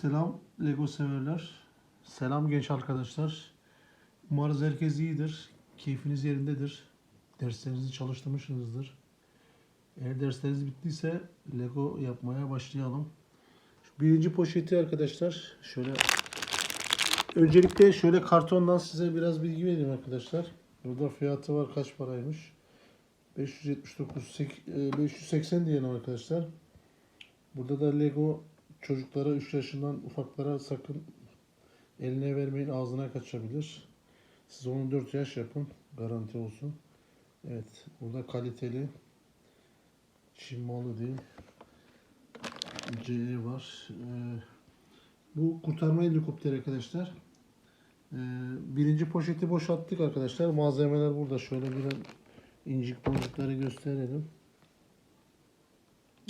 Selam Lego severler. Selam genç arkadaşlar. Umarız herkes iyidir. Keyfiniz yerindedir. Derslerinizi çalıştırmışsınızdır. Eğer dersleriniz bittiyse Lego yapmaya başlayalım. Şu birinci poşeti arkadaşlar şöyle öncelikle şöyle kartondan size biraz bilgi vereyim arkadaşlar. Burada fiyatı var kaç paraymış? 579 sek- e, 580 diyelim arkadaşlar. Burada da Lego çocuklara 3 yaşından ufaklara sakın eline vermeyin ağzına kaçabilir. Siz 14 yaş yapın garanti olsun. Evet burada kaliteli Çin malı değil. C var. Ee, bu kurtarma helikopteri arkadaşlar. Ee, birinci poşeti boşalttık arkadaşlar. Malzemeler burada. Şöyle bir incik boncukları gösterelim.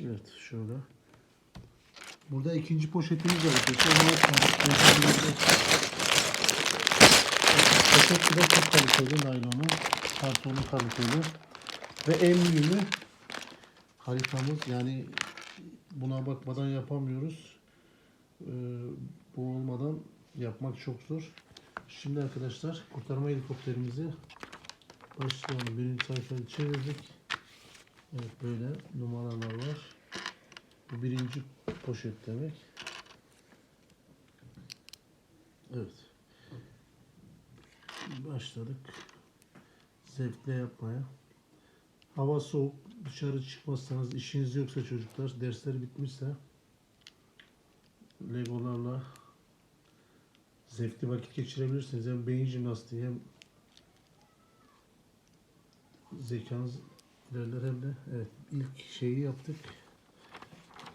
Evet şöyle. Burada ikinci poşetimiz var. Poşet bile çok kaliteli naylonu. Kartonu kaliteli. Ve en mühimi haritamız yani buna bakmadan yapamıyoruz. Ee, bu olmadan yapmak çok zor. Şimdi arkadaşlar kurtarma helikopterimizi başlayalım. Birinci sayfayı çevirdik. Evet böyle numaralar var. Bu birinci poşet demek. Evet. Başladık. Zevkle yapmaya. Hava soğuk. Dışarı çıkmazsanız, işiniz yoksa çocuklar, dersler bitmişse Legolarla zevkli vakit geçirebilirsiniz. Hem beyin jimnastiği hem zekanız ilerler hem de evet ilk şeyi yaptık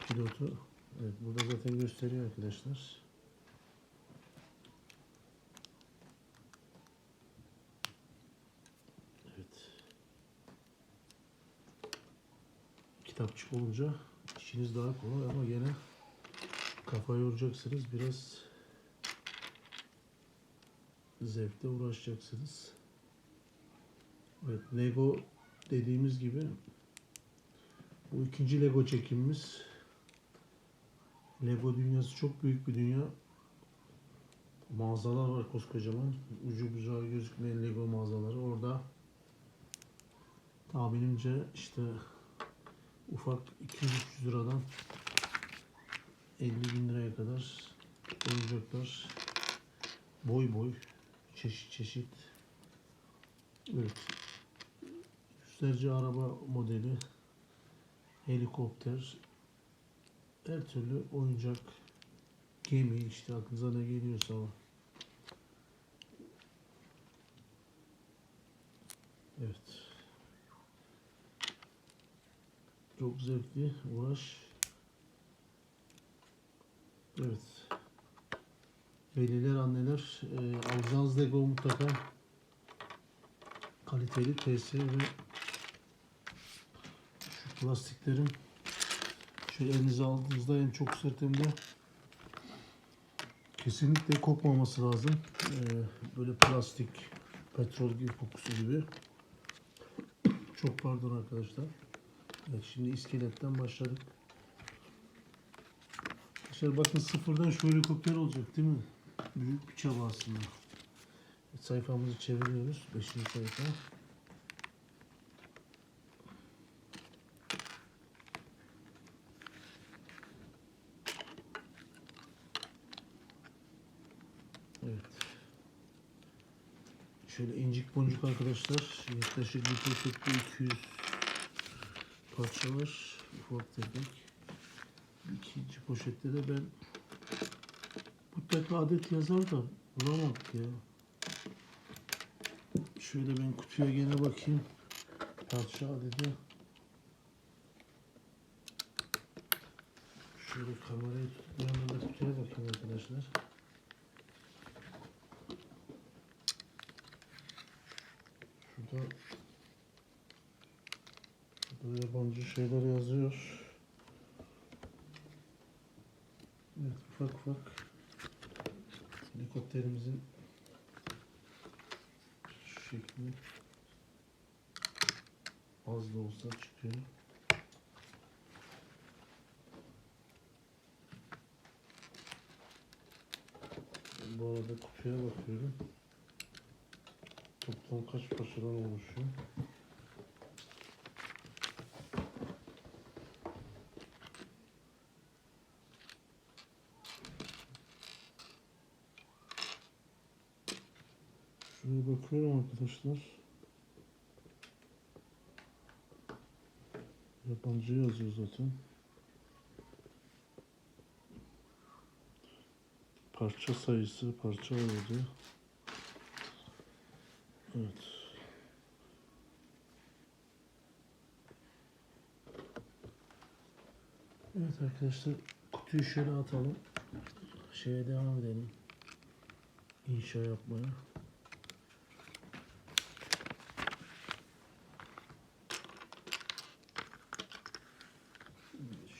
pilotu evet burada zaten gösteriyor arkadaşlar. Evet. Kitapçık olunca işiniz daha kolay ama gene kafa yoracaksınız biraz zevkle uğraşacaksınız. Evet Lego dediğimiz gibi bu ikinci Lego çekimimiz. Lego dünyası çok büyük bir dünya. Mağazalar var koskocaman. Ucu bucağı gözükmeyen Lego mağazaları. Orada tahminimce işte ufak 200-300 liradan 50 bin liraya kadar oyuncaklar boy boy çeşit çeşit evet yüzlerce araba modeli helikopter, her türlü oyuncak, gemi işte aklınıza ne geliyorsa o. Evet. Çok zevkli uğraş. Evet. Veliler, anneler e, alacağınız Lego mutlaka kaliteli, TS ve Plastiklerin şöyle elinize aldığınızda en çok de kesinlikle kokmaması lazım. Ee, böyle plastik, petrol gibi kokusu gibi. Çok pardon arkadaşlar. Evet şimdi iskeletten başladık. Arkadaşlar bakın sıfırdan şu helikopter olacak değil mi? Büyük bir çaba aslında. Sayfamızı çeviriyoruz. Beşinci sayfa. Evet. Şöyle incik boncuk arkadaşlar. Yaklaşık bir poşette 200 parça var. Ufak tefek. İkinci poşette de ben mutlaka adet yazar da bulamadık ya. Şöyle ben kutuya gene bakayım. Parça adedi. Şöyle kamerayı yandan da kutuya bakayım arkadaşlar. Şurada Burada yabancı şeyler yazıyor. Evet ufak ufak helikopterimizin şu şekli az da olsa çıkıyor. Bu arada kutuya bakıyorum. Toplam kaç parçadan oluşuyor? Şuraya bakıyorum arkadaşlar. Yabancı yazıyor zaten. Parça sayısı, parça ayarı. Evet. Evet arkadaşlar kutuyu şöyle atalım. Şeye devam edelim. İnşa yapmaya.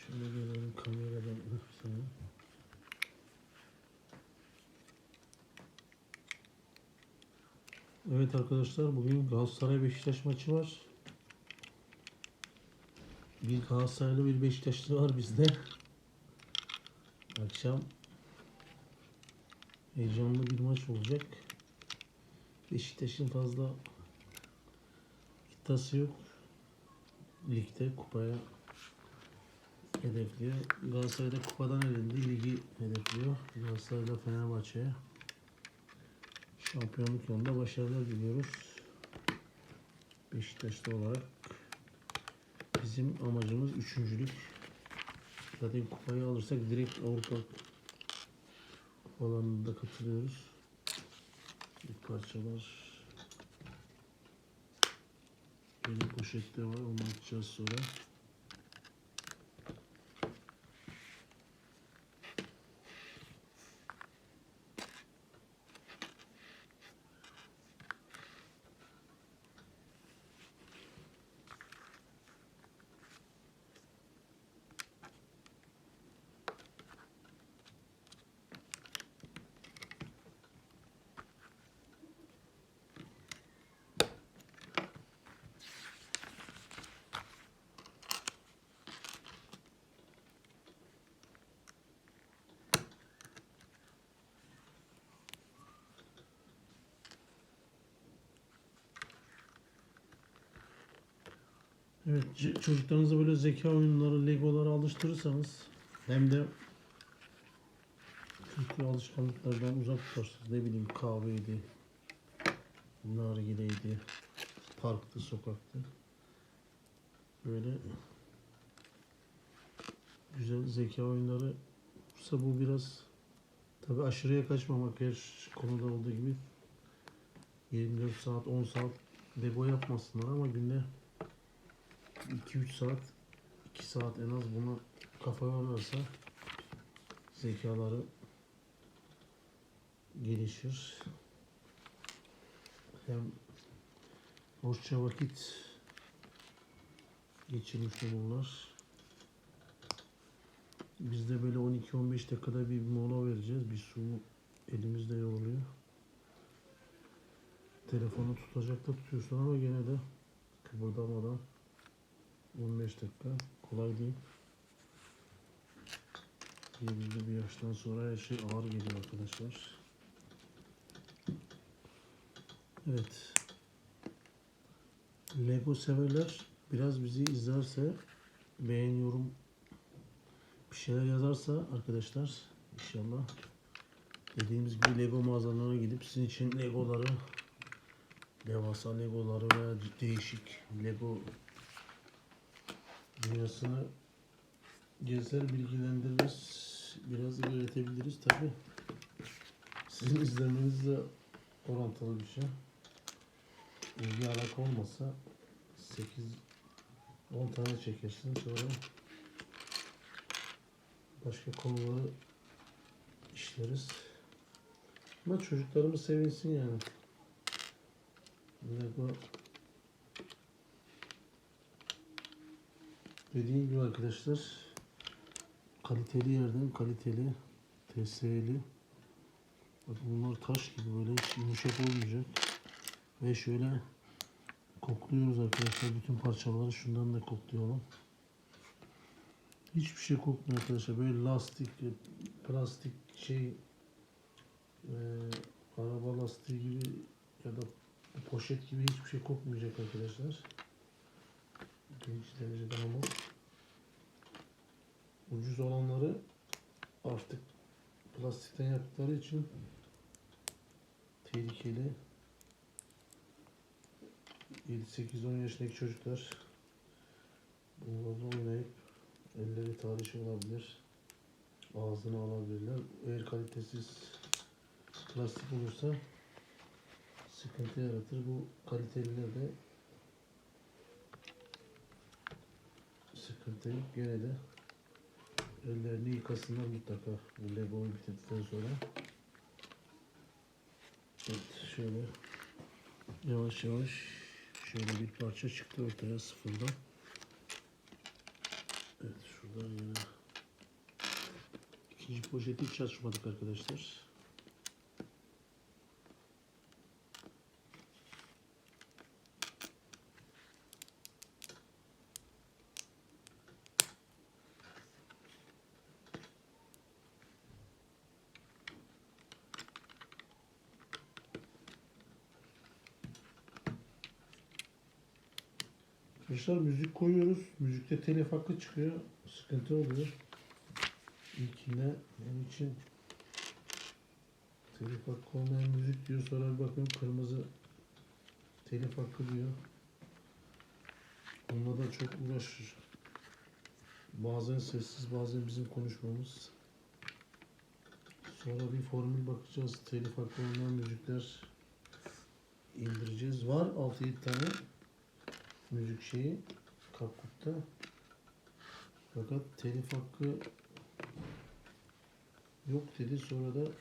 Şöyle gelelim kameradan sana. Evet arkadaşlar bugün Galatasaray Beşiktaş maçı var. Bir Galatasaraylı bir Beşiktaşlı var bizde. Akşam heyecanlı bir maç olacak. Beşiktaş'ın fazla iddiası yok. Ligde kupaya hedefliyor. Galatasaray'da kupadan elindi. Ligi hedefliyor. Galatasaray'da Fenerbahçe'ye şampiyonluk yolunda başarılar diliyoruz. Beşiktaşlı olarak bizim amacımız üçüncülük. Zaten kupayı alırsak direkt Avrupa kupalarına katılıyoruz. İlk parçalar Böyle poşette var. Onu atacağız sonra. Evet, çocuklarınıza böyle zeka oyunları, legoları alıştırırsanız hem de kötü alışkanlıklardan uzak tutarsınız. Ne bileyim kahveydi, nargileydi, parktı, sokaktı. Böyle güzel zeka oyunları olursa bu biraz tabi aşırıya kaçmamak her konuda olduğu gibi 24 saat 10 saat lego yapmasınlar ama günde 2-3 saat 2 saat en az buna kafa yorarsa zekaları gelişir. Hem boşça vakit geçirmiş olurlar. Biz de böyle 12-15 dakikada bir mola vereceğiz. Bir su elimizde yoruluyor. Telefonu tutacak da tutuyorsun ama gene de kıpırdamadan 15 dakika kolay değil. Belirli bir yaştan sonra her şey ağır geliyor arkadaşlar. Evet. Lego severler biraz bizi izlerse beğen yorum bir şeyler yazarsa arkadaşlar inşallah dediğimiz gibi Lego mağazalarına gidip sizin için Legoları devasa Legoları veya değişik Lego dünyasını gezer bilgilendiririz. Biraz öğretebiliriz tabi. Sizin izlemenizle orantılı bir şey. İlgi alaka olmasa 8 10 tane çekersin sonra başka konuları işleriz. Ama çocuklarımız sevinsin yani. Lego Dediğim gibi arkadaşlar kaliteli yerden kaliteli TSE'li bunlar taş gibi böyle hiç yumuşak olmayacak. Ve şöyle kokluyoruz arkadaşlar bütün parçaları şundan da koklayalım. Hiçbir şey kokmuyor arkadaşlar. Böyle lastik, plastik şey Ee, araba lastiği gibi ya da poşet gibi hiçbir şey kokmayacak arkadaşlar. Birinci derecede hamur. Ucuz olanları artık plastikten yaptıkları için tehlikeli. 7-8-10 yaşındaki çocuklar bunlarla oynayıp elleri tarih olabilir. Ağzını alabilirler. Eğer kalitesiz plastik olursa sıkıntı yaratır. Bu kaliteliler de sıkıntı yok. Gene de ellerini yıkasınlar mutlaka bu Lego'yu bitirdikten sonra. Evet şöyle yavaş yavaş şöyle bir parça çıktı ortaya sıfırdan. Evet şuradan yine ikinci poşeti hiç açmadık arkadaşlar. Arkadaşlar müzik koyuyoruz. Müzikte telif hakkı çıkıyor. Sıkıntı oluyor. İlkinde onun için telif hakkı olmayan müzik diyor. Sonra bir bakıyorum kırmızı telif hakkı diyor. Onunla da çok uğraşır. Bazen sessiz bazen bizim konuşmamız. Sonra bir formül bakacağız. Telif hakkı olmayan müzikler indireceğiz. Var 6-7 tane müzik şeyi Kapkut'ta. Fakat telif hakkı yok dedi. Sonra da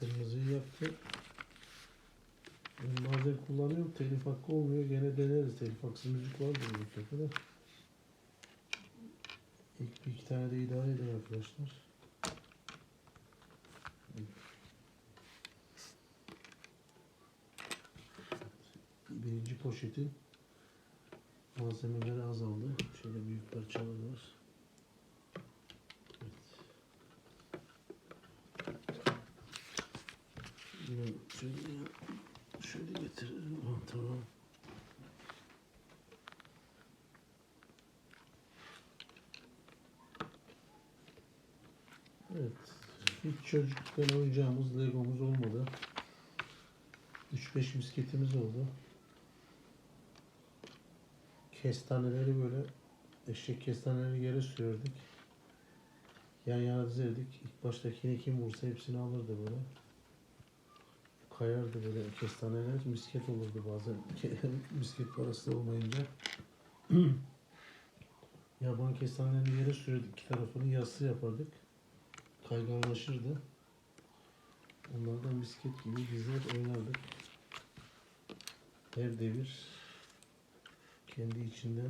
kırmızıyı yaptı. Ben bazen kullanıyorum. Telif hakkı olmuyor. Gene deneriz. Telif haksız müzik var bu mutlaka da. İlk bir iki tane de idare eder arkadaşlar. Birinci poşetin malzemeleri azaldı. Şöyle büyük parçalar var. Evet. Şöyle, şöyle getirelim. Ha, tamam. Evet. Hiç çocukken oynayacağımız Legomuz olmadı. 3-5 misketimiz oldu. Kestaneleri böyle eşek kestaneleri yere sürerdik. Yan yana dizerdik. İlk baştakini kim vursa hepsini alırdı böyle. Kayardı böyle kestaneler. Misket olurdu bazen. misket parası da olmayınca. Yaban kestanelerini yere sürerdik. iki tarafını yassı yapardık. Kayganlaşırdı. Onlardan misket gibi dizer oynardık. Her devir kendi içinde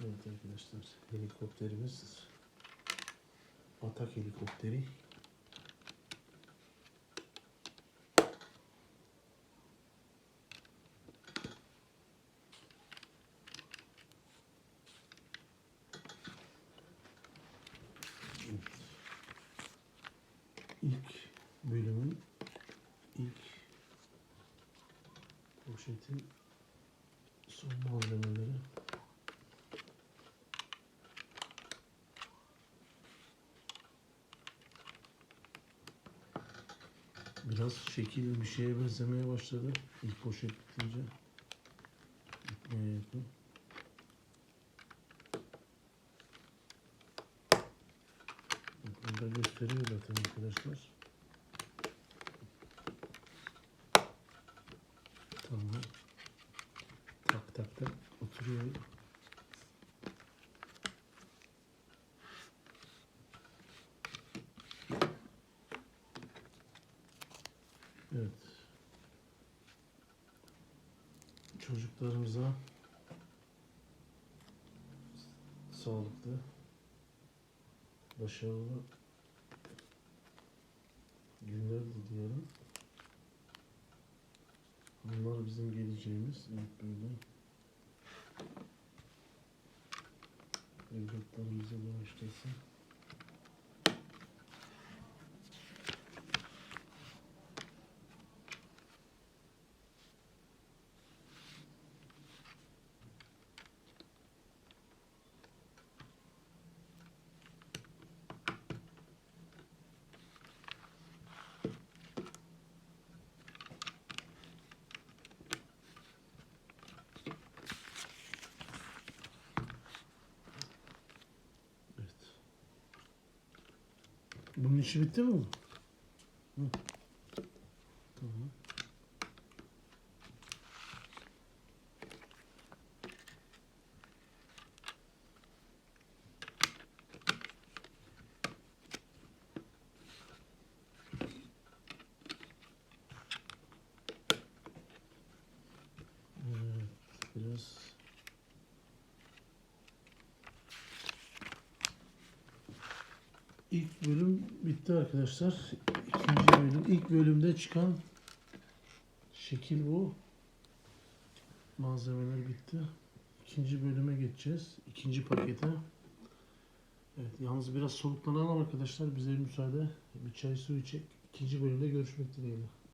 Evet arkadaşlar helikopterimiz Atak helikopteri. İlk bölümün ilk poşetin son malzemeleri. Biraz şekil bir şeye benzemeye başladı ilk poşet bitince. Bitmeye yakın. Bak, Burada gösteriyor zaten arkadaşlar. Tamam. Tak tak tak oturuyor. Evet. Çocuklarımıza sağlıklı, başarılı Bizim geleceğimiz. Evet böyle. Evlatlarımıza bağışlasın. Evet. Bunun işi bitti mi? Hı. Tamam. Evet, biraz İlk bölüm bitti arkadaşlar. İkinci bölüm. İlk bölümde çıkan şekil bu. Malzemeler bitti. İkinci bölüme geçeceğiz. İkinci pakete. Evet, yalnız biraz soluklanalım arkadaşlar. Bize müsaade. Bir çay su içecek. İkinci bölümde görüşmek dileğiyle.